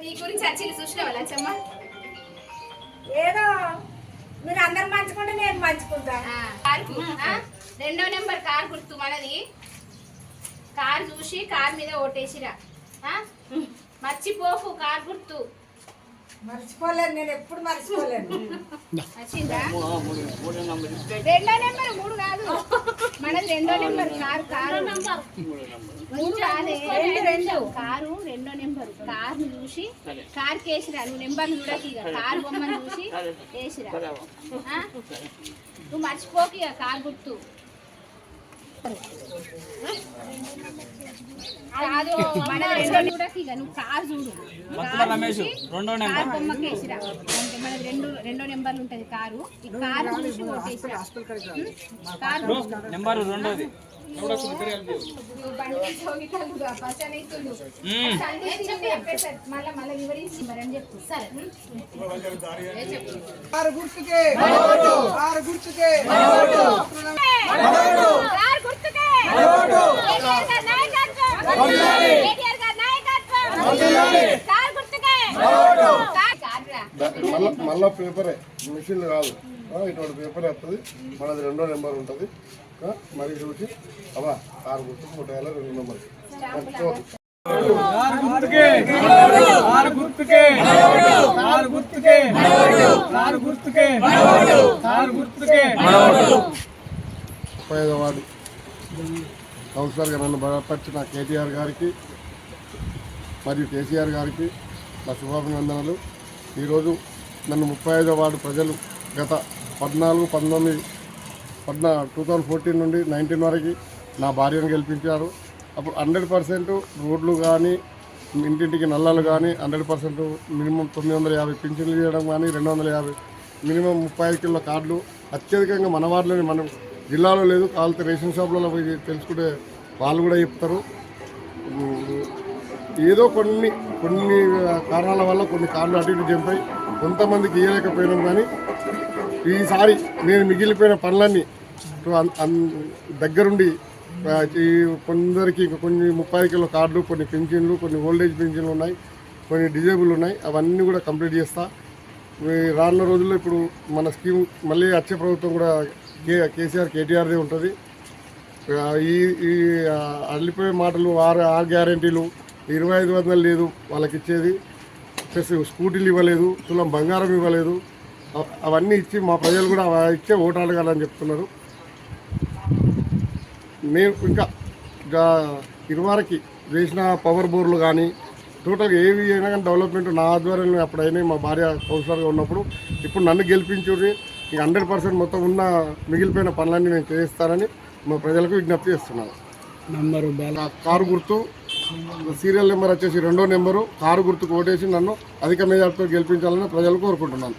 నీ గురించి వచ్చింది చూసినావా లచ్చమ్మ? ఏదో మీరు అందరు మంచుకుంటే నేను మంచుకుంటా ఆ, కారు ఆ, రెండో నెంబర్ కార్ గుర్తు మనది. కార్ చూసి కార్ మీద ఓటేసిరా. ఆ? మర్చిపోకు కార్ గుర్తు. మర్చిపోలేను నేను ఎప్పుడు మర్చిపోలేను. వచ్చిందా రెండో నెంబర్ మూడు కాదు. మనది రెండో నెంబర్ కారు కారు. మూడు కాదే రెండు కారు రెండో నెంబర్. కారు చూసి కార్ కేసిరా నువ్వు నెంబర్ చూడక ఇక. కారు బొమ్మను చూసి వేసిరా? నువ్వు మర్చిపోకు ఇక కార్ గుర్తు. కాదు మన రెండో చూడక ఇక నువ్వు కారు. చూడు కారు రమేష్ చూసి రెండో కారు బొమ్మకి వేసిరా అంటే మనది రెండు రెండో నెంబర్లు ఉంటది కారు ఈ కారు చూసి నెంబర్ రెండోది నువ్వు బండి జోగితాలుగా పచ్చనైతుండు. సందేశం చెప్పేసారు. మళ్ళా మళ్ళా వివరించి మరి అని చెప్పు సరే ఏ చెప్పు ఆరు గుర్తుకే ఆరు గుర్తుకే కారు గుర్తుకే కేటీఆర్ గారి నాయకత్వం కేటీఆర్ గారి నాయకత్వం కారు గుర్తుకే కారు- కారురా. మళ్ళా మళ్ళా పేపరే. మిషన్ కాదు ఇటువంటి పేపర్ వస్తుంది. మనది రెండో నెంబర్ ఉంటుంది. మరి చూసి అవా ఆరు గుర్తు నూట యాభై రెండు నెంబర్ ఆరు గుర్తుకే. ఆరు గుర్తుకే. ఆరు గుర్తుకే. ఆరు గుర్తుకే. ఆరు గుర్తుకే. ముప్పై ఐదో వార్డు కౌన్సిలర్గా నన్ను బలపరిచిన కేటీఆర్ గారికి మరియు కేసీఆర్ గారికి నా శుభాభినందనలు. ఈరోజు నన్ను ముప్పై ఐదో వార్డు ప్రజలు గత పద్నాలుగు పంతొమ్మిది పద్నా టూ థౌజండ్ ఫోర్టీన్ నుండి నైన్టీన్ వరకు నా భార్యను గెలిపించారు. అప్పుడు హండ్రెడ్ పర్సెంట్ రోడ్లు కానీ ఇంటింటికి నల్లలు కానీ హండ్రెడ్ పర్సెంట్ మినిమం తొమ్మిది వందల యాభై పింఛన్లు చేయడం కానీ రెండు వందల యాభై మినిమం ముప్పై ఐదు కిలో కార్డులు అత్యధికంగా మన వార్డులోని మనం జిల్లాలో లేదు. కావాలంటే రేషన్ షాపులలో పోయి తెలుసుకుంటే వాళ్ళు కూడా చెప్తారు. ఏదో కొన్ని కొన్ని కారణాల వల్ల కొన్ని కార్లు అటు ఇటు జంపాయి. కొంతమందికి ఇవ్వలేకపోయినాం కానీ ఈసారి నేను మిగిలిపోయిన పనులన్నీ దగ్గరుండి కొందరికి ఇంకా కొన్ని ముప్పై కిలో కార్డులు కొన్ని పెన్షన్లు కొన్ని ఓల్డేజ్ పెన్షన్లు ఉన్నాయి కొన్ని డిజేబుల్ ఉన్నాయి అవన్నీ కూడా కంప్లీట్ చేస్తా. రానున్న రోజుల్లో ఇప్పుడు మన స్కీమ్ మళ్ళీ వచ్చే ప్రభుత్వం కూడా కే కేసీఆర్ కేటీఆర్దే ఉంటుంది. ఈ అల్లిపోయే మాటలు ఆరు ఆరు గ్యారంటీలు ఇరవై ఐదు వందలు లేదు వాళ్ళకి ఇచ్చేది ప్లస్ స్కూటీలు ఇవ్వలేదు తులం బంగారం ఇవ్వలేదు. అవ- అవన్నీ ఇచ్చి మా ప్రజలు కూడా ఇచ్చే ఓటు అడగాలని చెప్తున్నారు. మేము ఇంకా ఇరువారికి వేసిన పవర్ బోర్లు కానీ టోటల్గా ఏవి అయినా కానీ డెవలప్మెంట్ నా ఆధ్వర్యంలో అప్పుడు అయినాయి మా భార్య కౌన్సిలర్గా ఉన్నప్పుడు ఇప్పుడు నన్ను గెలిపించుర్రి. ఇక హండ్రెడ్ పర్సెంట్ మొత్తం ఉన్న మిగిలిపోయిన పనులన్నీ నేను చేయిస్తానని మా ప్రజలకు విజ్ఞప్తి చేస్తున్నాను. నంబరు కారు గుర్తు సీరియల్ నెంబర్ వచ్చేసి రెండో నెంబరు. కారు గుర్తుకు ఓటేసి నన్ను అధిక మెజార్టీతో గెలిపించాలని ప్రజలు కోరుకుంటున్నాను.